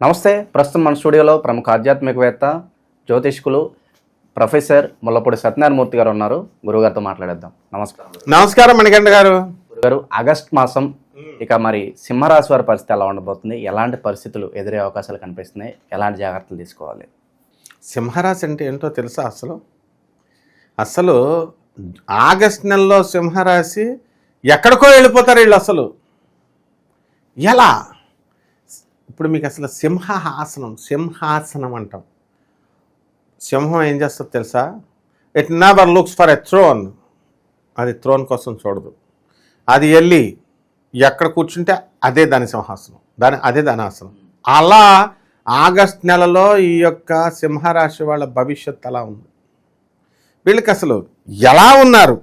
నమస్తే ప్రస్తుతం మన స్టూడియోలో ప్రముఖ ఆధ్యాత్మికవేత్త జ్యోతిష్కులు ప్రొఫెసర్ ముల్లపూడి సత్యనారాయణమూర్తి గారు ఉన్నారు. గురుగారితో మాట్లాడేద్దాం. నమస్కారం. నమస్కారం మణికంఠ గారు. గురుగారు ఆగస్ట్ మాసం ఇక మరి సింహరాశి వారి పరిస్థితి ఎలా ఉండబోతుంది? ఎలాంటి పరిస్థితులు ఎదురే అవకాశాలు కనిపిస్తున్నాయి? ఎలాంటి జాగ్రత్తలు తీసుకోవాలి? సింహరాశి అంటే ఏంటో తెలుసా అసలు? అసలు ఆగస్ట్ నెలలో సింహరాశి ఎక్కడికో వెళ్ళిపోతారు వీళ్ళు అసలు. ఎలా? ఇప్పుడు మీకు అసలు సింహాసనం సింహాసనం అంటాం. సింహం ఏం చేస్తుంది తెలుసా? It never looks for a throne అది థ్రోన్ కోసం చూడదు. అది వెళ్ళి ఎక్కడ కూర్చుంటే అదే దాని సింహాసనం దాని అదే దాని ఆసనం. అలా ఆగస్ట్ నెలలో ఈ యొక్క సింహరాశి వాళ్ళ భవిష్యత్ అలా ఉంది. వీళ్ళకి అసలు ఎలా ఉన్నారు?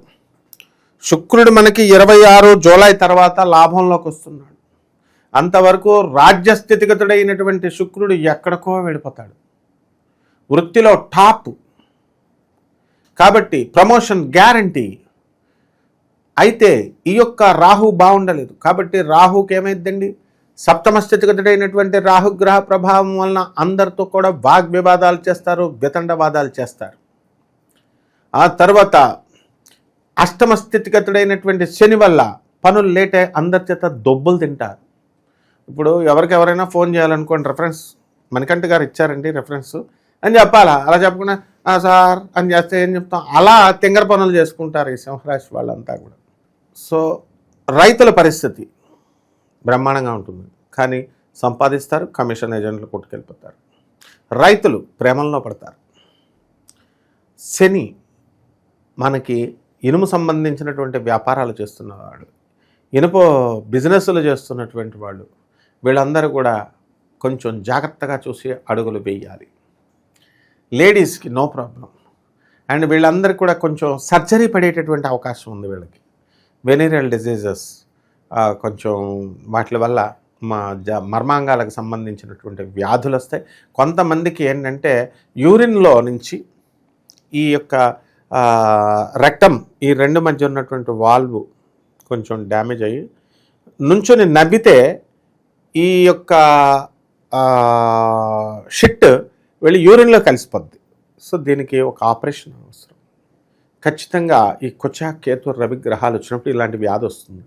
శుక్రుడు మనకి ఇరవై ఆరు జూలై తర్వాత లాభంలోకి వస్తున్నాడు. అంతవరకు రాజ్య స్థితిగతుడైనటువంటి శుక్రుడు ఎక్కడికో వెళ్ళిపోతాడు. వృత్తిలో టాప్. కాబట్టి ప్రమోషన్ గ్యారంటీ. అయితే ఈ యొక్క రాహు బాగుండలేదు. కాబట్టి రాహుకి ఏమైందండి? సప్తమ స్థితిగతుడైనటువంటి రాహుగ్రహ ప్రభావం వలన అందరితో కూడా వాగ్వివాదాలు చేస్తారు వితండవాదాలు చేస్తారు. ఆ తర్వాత అష్టమ స్థితిగతుడైనటువంటి శని వల్ల పనులు లేటే అందరి చేత దొబ్బులు తింటారు. ఇప్పుడు ఎవరికి ఎవరైనా ఫోన్ చేయాలనుకోండి రెఫరెన్స్ మణికంఠ గారు ఇచ్చారండి రెఫరెన్స్ అని చెప్పాలా? అలా చెప్పకుండా సార్ అని చేస్తే ఏం చెప్తాం? అలా తింగర పనులు చేసుకుంటారు ఈ సింహరాశి వాళ్ళంతా కూడా. సో రైతుల పరిస్థితి బ్రహ్మాండంగా ఉంటుంది. కానీ సంపాదిస్తారు కమిషన్ ఏజెంట్లు కొట్టుకెళ్ళిపోతారు. రైతులు ప్రేమల్లో పడతారు. శని మనకి ఇనుము సంబంధించినటువంటి వ్యాపారాలు చేస్తున్నవాడు ఇనుప బిజినెస్లు చేస్తున్నటువంటి వాళ్ళు వీళ్ళందరూ కూడా కొంచెం జాగ్రత్తగా చూసి అడుగులు వేయాలి. లేడీస్కి నో ప్రాబ్లం. అండ్ వీళ్ళందరికీ కూడా కొంచెం సర్జరీ పడేటటువంటి అవకాశం ఉంది వీళ్ళకి. వెనీరియల్ డిజీజెస్ కొంచెం వాటి వల్ల మా జ మర్మాంగాలకు సంబంధించినటువంటి వ్యాధులు వస్తాయి. కొంతమందికి ఏంటంటే యూరిన్లో నుంచి ఈ యొక్క రక్తం ఈ రెండు మధ్య ఉన్నటువంటి వాల్వ్ కొంచెం డ్యామేజ్ అయ్యి నుంచొని నవ్వితే ఈ యొక్క షిట్ వెళ్ళి యూరిన్లో కలిసిపోద్ది. సో దీనికి ఒక ఆపరేషన్ అవసరం. ఖచ్చితంగా ఈ కుచా కేతు రవి గ్రహాలు వచ్చినప్పుడు ఇలాంటి వ్యాధి వస్తుంది.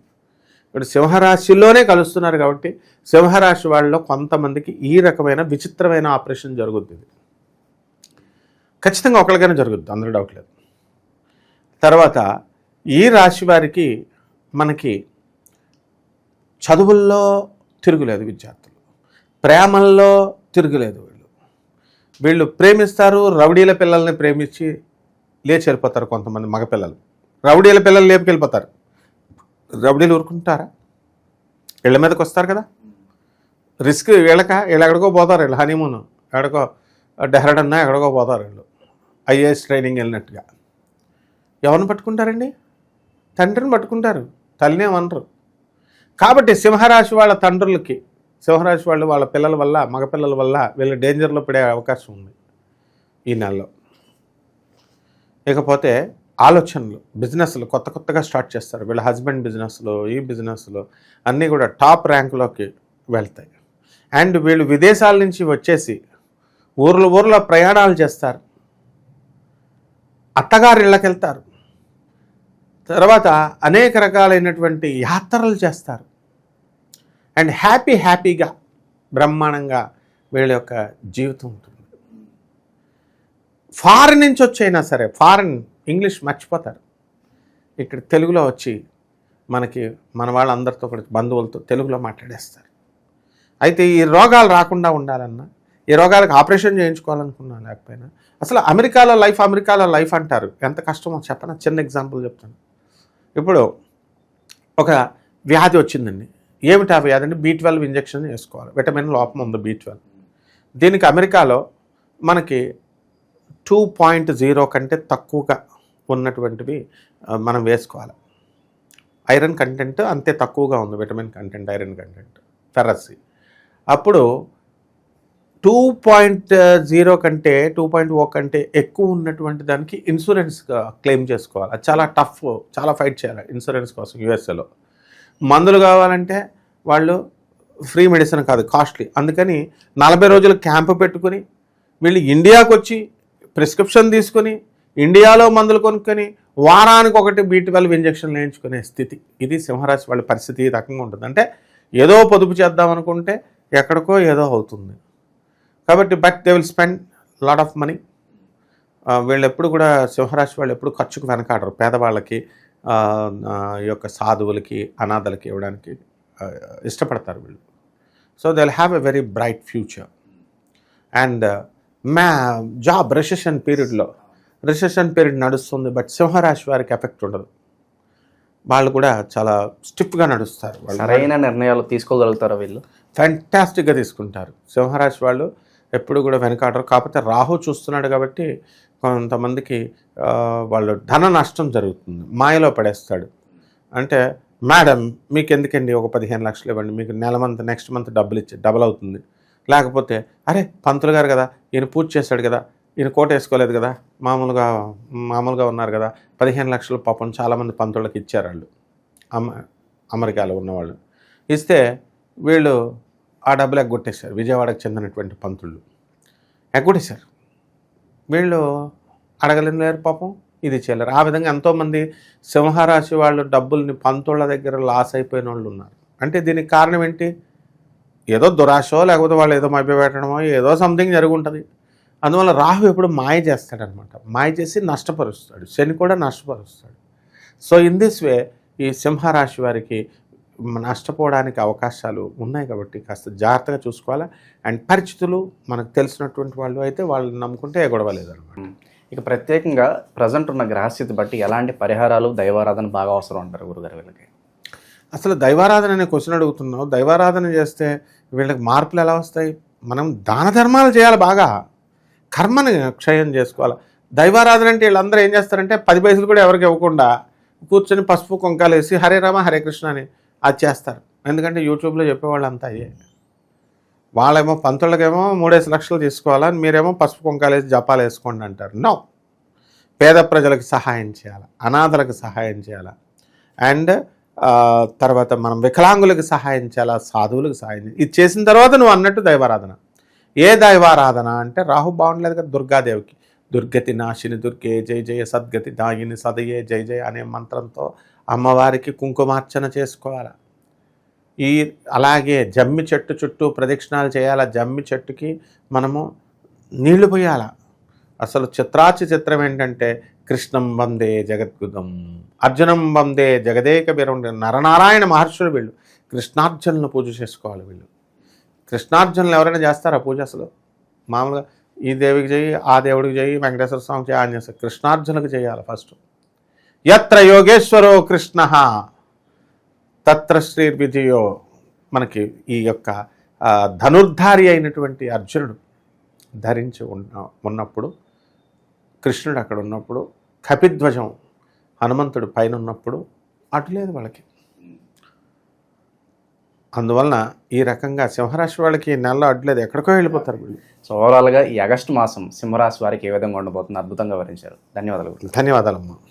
ఇప్పుడు సింహరాశిలోనే కలుస్తున్నారు కాబట్టి సింహరాశి వాళ్ళలో కొంతమందికి ఈ రకమైన విచిత్రమైన ఆపరేషన్ జరుగుతుంది ఖచ్చితంగా ఒకరికైనా జరుగుద్ది అందరూ డౌట్ లేదు. తర్వాత ఈ రాశి వారికి మనకి చదువుల్లో తిరుగులేదు విద్యార్థులు. ప్రేమల్లో తిరుగులేదు వీళ్ళు. వీళ్ళు ప్రేమిస్తారు రౌడీల పిల్లల్ని ప్రేమించి లేచి వెళ్ళిపోతారు కొంతమంది మగపిల్లలు రౌడీల పిల్లలు లేపుకెళ్ళిపోతారు రౌడీలు ఊరుకుంటారా? ఇళ్ళ మీదకి వస్తారు కదా. రిస్క్ వీళ్ళక? వీళ్ళు ఎక్కడికో పోతారు వీళ్ళు హనీమూన్. ఎక్కడికో డెహ్రాడన్నా ఎక్కడికో పోతారు వీళ్ళు. ఐఏఎస్ ట్రైనింగ్ వెళ్ళినట్టుగా. ఎవరిని పట్టుకుంటారండి? తండ్రిని పట్టుకుంటారు. తల్లినే అనరు కాబట్టి సింహరాశి వాళ్ళ తండ్రులకి సింహరాశి వాళ్ళు వాళ్ళ పిల్లల వల్ల మగపిల్లల వల్ల వీళ్ళు డేంజర్లో పడే అవకాశం ఉంది ఈ నెలలో. ఇకపోతే ఆలోచనలు బిజినెస్లు కొత్త కొత్తగా స్టార్ట్ చేస్తారు. వీళ్ళ హస్బెండ్ బిజినెస్లో ఈ బిజినెస్లు అన్నీ కూడా టాప్ ర్యాంకులోకి వెళ్తాయి. అండ్ వీళ్ళు విదేశాల నుంచి వచ్చేసి ఊర్ల ఊర్లో ప్రయాణాలు చేస్తారు. అత్తగారి వెళ్తారు తర్వాత అనేక రకాలైనటువంటి యాత్రలు చేస్తారు. అండ్ హ్యాపీ హ్యాపీగా బ్రహ్మాండంగా వీళ్ళ యొక్క జీవితం ఉంటుంది. ఫారిన్ నుంచి వచ్చైనా సరే ఫారిన్ ఇంగ్లీష్ మర్చిపోతారు. ఇక్కడ తెలుగులో వచ్చి మనకి మన వాళ్ళందరితో కూడా బంధువులతో తెలుగులో మాట్లాడేస్తారు. అయితే ఈ రోగాలు రాకుండా ఉండాలన్నా ఈ రోగాలకు ఆపరేషన్ చేయించుకోవాలనుకున్నా లేకపోయినా అసలు అమెరికాలో లైఫ్ అమెరికాలో లైఫ్ అంటారు. ఎంత కష్టమో చెప్పనా? చిన్న ఎగ్జాంపుల్ చెప్తాను. ఇప్పుడు ఒక వ్యాధి వచ్చిందండి. ఏమిటి ఆ వ్యాధి అంటే బీ ట్వెల్వ్ ఇంజెక్షన్ వేసుకోవాలి. విటమిన్ లోపం ఉంది బీ ట్వెల్వ్. దీనికి అమెరికాలో మనకి టూ పాయింట్ జీరో కంటే తక్కువగా ఉన్నటువంటివి మనం వేసుకోవాలి. ఐరన్ కంటెంట్ అంతే తక్కువగా ఉంది విటమిన్ కంటెంట్ ఐరన్ కంటెంట్ ఫెరసి అప్పుడు టూ పాయింట్ జీరో కంటే టూ పాయింట్ ఓ కంటే ఎక్కువ ఉన్నటువంటి దానికి ఇన్సూరెన్స్ క్లెయిమ్ చేసుకోవాలి. అది చాలా టఫ్ చాలా ఫైట్ చేయాలి ఇన్సూరెన్స్ కోసం యూఎస్ఏలో మందులు కావాలంటే వాళ్ళు ఫ్రీ మెడిసిన్ కాదు కాస్ట్లీ అందుకని నలభై రోజులు క్యాంపు పెట్టుకుని వీళ్ళు ఇండియాకు వచ్చి ప్రిస్క్రిప్షన్ తీసుకుని ఇండియాలో మందులు కొనుక్కొని వారానికి ఒకటి బీ ట్వెల్వ్ ఇంజక్షన్లు వేయించుకునే స్థితి. ఇది సింహరాశి వాళ్ళ పరిస్థితి ఈ రకంగా ఉంటుంది. అంటే ఏదో పొదుపు చేద్దాం అనుకుంటే ఎక్కడికో ఏదో అవుతుంది. కాబట్టి but they will spend lot of money వీళ్ళు ఎప్పుడు కూడా సింహరాశి వాళ్ళు ఎప్పుడు ఖర్చుకు వెనకాడరు. పేదవాళ్ళకి యొక్క సాధువులకి అనాథలకి ఇవ్వడానికి ఇష్టపడతారు వీళ్ళు. So they will have a very bright future and మ్యా జాబ్ రిసెషన్ పీరియడ్లో రిసెషన్ పీరియడ్ నడుస్తుంది బట్ సింహరాశి వారికి ఎఫెక్ట్ ఉండదు. వాళ్ళు కూడా చాలా స్టిఫ్గా నడుస్తారు. వాళ్ళు సరైన నిర్ణయాలు తీసుకోగలుగుతారా వీళ్ళు? ఫ్యాంటాస్టిక్గా తీసుకుంటారు. సింహరాశి వాళ్ళు ఎప్పుడు కూడా వెనకాడరు. కాకపోతే రాహు చూస్తున్నాడు కాబట్టి కొంతమందికి వాళ్ళు ధన నష్టం జరుగుతుంది. మాయలో పడేస్తాడు. అంటే మేడం మీకు ఎందుకండి ఒక పదిహేను లక్షలు ఇవ్వండి? మీకు నెల మంత్ నెక్స్ట్ మంత్ డబ్బులు ఇచ్చి డబుల్ అవుతుంది. లేకపోతే అరే పంతులు గారు కదా ఈయన పూజ చేశాడు కదా ఈయన కోట వేసుకోలేదు కదా మామూలుగా మామూలుగా ఉన్నారు కదా పదిహేను లక్షలు పాపం చాలామంది పంతుళ్ళకి ఇచ్చారు వాళ్ళు. అమ అమెరికాలో ఉన్నవాళ్ళు. ఇస్తే వీళ్ళు ఆ డబ్బులు ఎగ్గొట్టేశారు. విజయవాడకు చెందినటువంటి పంతుళ్ళు. ఎగ్గొట్టేశారు. వీళ్ళు అడగలేని లేరు పాపం. ఇది చేయలేరు. ఆ విధంగా ఎంతోమంది సింహరాశి వాళ్ళు డబ్బుల్ని పంతుళ్ళ దగ్గర లాస్ అయిపోయిన వాళ్ళు ఉన్నారు. అంటే దీనికి కారణం ఏంటి? ఏదో దురాశో లేకపోతే వాళ్ళు ఏదో మభ్యపెట్టడమో ఏదో సంథింగ్ జరుగుంటుంది. ఉంటుంది అందువల్ల రాహు ఎప్పుడు మాయ చేస్తాడనమాట. మాయ చేసి నష్టపరుస్తాడు. శని కూడా నష్టపరుస్తాడు. సో ఇన్ దిస్ వే ఈ సింహరాశి వారికి నష్టపోవడానికి అవకాశాలు ఉన్నాయి కాబట్టి కాస్త జాగ్రత్తగా చూసుకోవాలా. అండ్ పరిచితులు మనకు తెలిసినటువంటి వాళ్ళు అయితే వాళ్ళని నమ్ముకుంటే ఏ గొడవ లేదనమాట ఉమ్. ఇక ప్రత్యేకంగా ప్రజెంట్ ఉన్న గ్రహస్థితి బట్టి ఎలాంటి పరిహారాలు దైవారాధన బాగా అవసరం అంటారు గురుగారు వీళ్ళకి? అసలు దైవారాధన అనే క్వశ్చన్ అడుగుతున్నావు. దైవారాధన చేస్తే వీళ్ళకి మార్పులు ఎలా వస్తాయి? మనం దాన ధర్మాలు చేయాలి బాగా. కర్మని క్షయం చేసుకోవాలి. దైవారాధన అంటే వీళ్ళందరూ ఏం చేస్తారంటే పది పైసలు కూడా ఎవరికి ఇవ్వకుండా కూర్చొని పసుపు కొంకాలు వేసి హరే రామ హరే కృష్ణ అని అది చేస్తారు. ఎందుకంటే యూట్యూబ్లో చెప్పేవాళ్ళు అంతా అయ్యే. వాళ్ళేమో పంతులకేమో మూడేసి లక్షలు తీసుకోవాలని మీరేమో పసుపు కొంకాలు జపాలు వేసుకోండి అంటారు. నో. పేద ప్రజలకు సహాయం చేయాలి అనాథలకు సహాయం చేయాలి అండ్ తర్వాత మనం వికలాంగులకు సహాయం చేయాలా సాధువులకు సహాయం చేయాలి. ఇది చేసిన తర్వాత నువ్వు అన్నట్టు దైవారాధన. ఏ దైవారాధన అంటే రాహు బాగుండలేదు కదా దుర్గాదేవికి. దుర్గతి నాశిని దుర్గే జయ జయ సద్గతి దాగిని సదయే జయ జయ అనే మంత్రంతో అమ్మవారికి కుంకుమార్చన చేసుకోవాలి? ఈ అలాగే జమ్మి చెట్టు చుట్టూ ప్రదక్షిణాలు చేయాలా? జమ్మి చెట్టుకి మనము నీళ్ళు పోయాల? అసలు చిత్రాచి చిత్రం ఏంటంటే కృష్ణం వందే జగద్గుదం అర్జునం వందే జగదేక బీరం నరనారాయణ మహర్షులు వీళ్ళు కృష్ణార్జునులను పూజ చేసుకోవాలి వీళ్ళు. కృష్ణార్జునులు ఎవరైనా చేస్తారా పూజ అసలు? మామూలుగా ఈ దేవికి చేయి ఆ దేవుడికి చేయి వెంకటేశ్వర స్వామికి చేయి ఆంజనేయ స్వామి. కృష్ణార్జునులకు చేయాలి ఫస్ట్. ఎత్ర యోగేశ్వరో కృష్ణ. తత్ర శ్రీ విజయో మనకి ఈ యొక్క ధనుర్ధారి అయినటువంటి అర్జునుడు ధరించి ఉన్న ఉన్నప్పుడు కృష్ణుడు అక్కడ ఉన్నప్పుడు కపిధ్వజం హనుమంతుడు పైన ఉన్నప్పుడు అటు లేదు వాళ్ళకి. అందువలన ఈ రకంగా సింహరాశి వాళ్ళకి నెలలో అడ్లేదు ఎక్కడికో వెళ్ళిపోతారు వీళ్ళు. సో ఓవరాల్గా ఈ ఆగస్టు మాసం సింహరాశి వారికి ఏ విధంగా ఉండబోతుంది అద్భుతంగా వివరించారు. ధన్యవాదాలు. ధన్యవాదాలమ్మా.